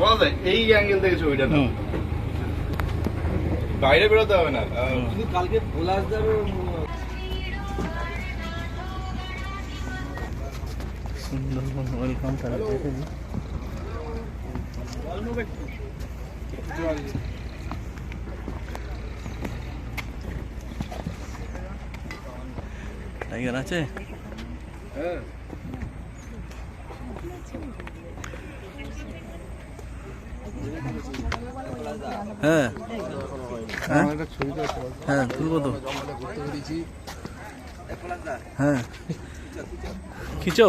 বলা যায় এই অ্যাঙ্গেল থেকে ছবিটা নাও। বাইরে বেরোতে হবে না। আহ, শুধু কালকে পলাশ যাবে সুন্দরবন ওয়েলকাম তারা দেখে দিই টাইগার আছে? হ্যাঁ। হ্যাঁ হ্যাঁ তুলবো তো হ্যাঁ খিচো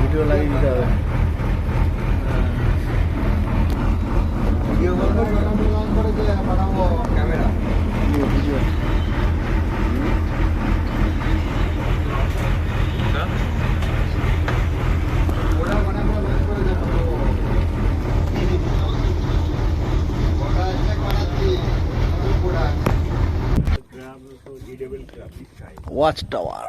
ভিডিও লাগিয়ে দিতে হবে ক্যামেরা ভিডিও ওয়াচ টাওয়ার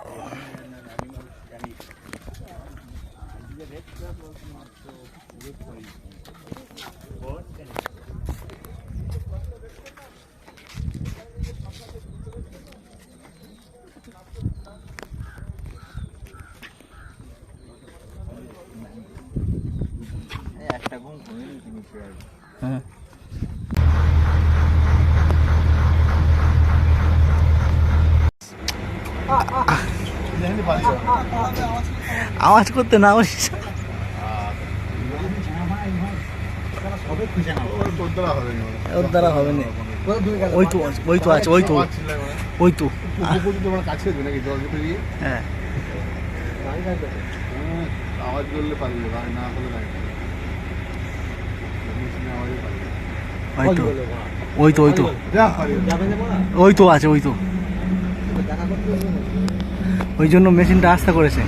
একটা ঘুম ঘুমিয়ে হ্যাঁ। আওয়াজ করতে না বলিস ওর দ্বারা হবে না। ওই তো আছে, ওই তো আছে ওই তো ওই তো হ্যাঁ। আওয়াজ করলে না ওই তো ওই তো ওই তো ওই আছে ওই তো ওই জন্য মেশিনটা আস্তে করেছে।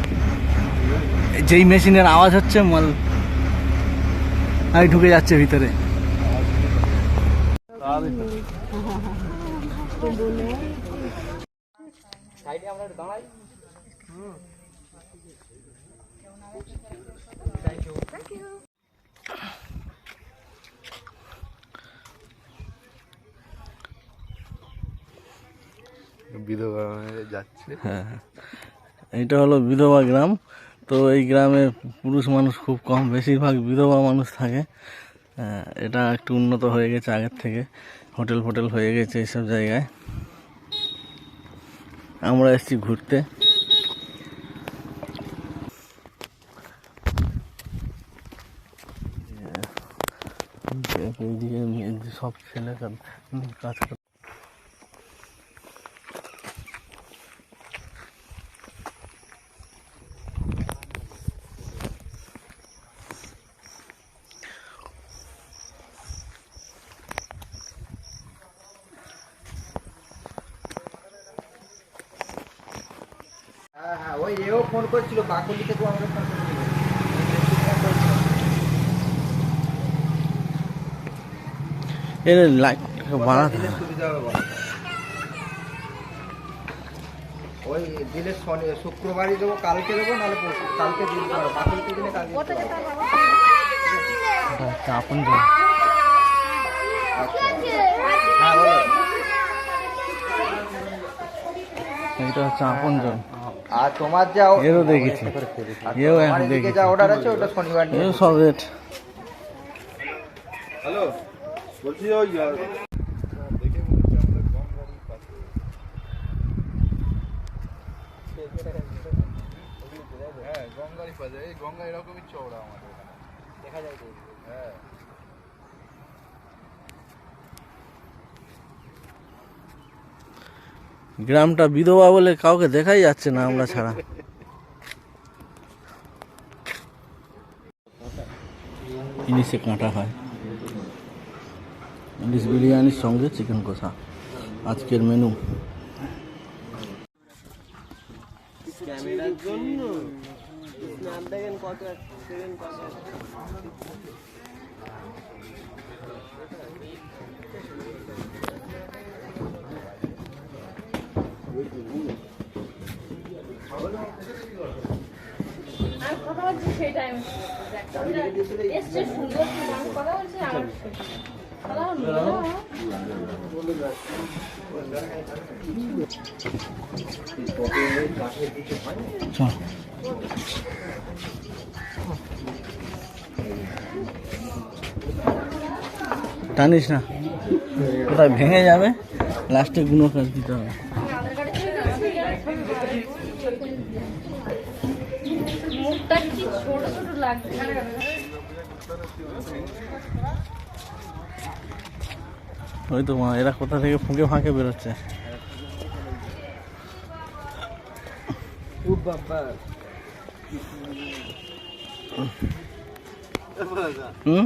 যেই মেশিনের আওয়াজ হচ্ছে মাল আর ঢুকে যাচ্ছে ভিতরে। বিধবা হয়ে যাচ্ছে। হ্যাঁ। এটা হলো বিধবা গ্রাম। তো এই গ্রামে পুরুষ মানুষ খুব কম, বেশিরভাগ বিধবা মানুষ থাকে। এটা একটু উন্নত হয়ে গেছে আগের থেকে। হোটেল ফোটেল হয়ে গেছে এইসব জায়গায়। আমরা এসেছি ঘুরতে। সব ছেলে কাজ- এও ফোন করছিল কাকলি থেকে আমাকে ফোন করছিল। এর বাড়াতে সুবিধা হবে ওই দিলে শনি শুক্রবারই দেবো কালকে দেবো নাহলে কালকে দিন বাকলিতে দিলে কালকে হচ্ছে আপন হ্যাঁ এটা হচ্ছে আপন জন আর তোমার যা এরও দেখেছি। এও এখন দেখেছি যা অর্ডার আছে ওটা শনিবার নিয়ে এও সব রেট। হ্যালো বলছি ওই হ্যাঁ গঙ্গারই পাওয়া যায় গঙ্গা এরকমই চওড়া আমাদের দেখা যায় হ্যাঁ। গ্রামটা বিধবা বলে কাউকে দেখাই যাচ্ছে না আমরা ছাড়া। ইলিশে কাঁটা হয়। ইলিশ বিরিয়ানির সঙ্গে চিকেন কষা। আজকের মেনু। আমি টানিস না। কোথায় ভেঙে যাবে লাস্টে গুলো কাজ দিতে হবে। ওই তো মা এরা কোথা থেকে ফুঁকে ফাঁকে বেরোচ্ছে? হুম?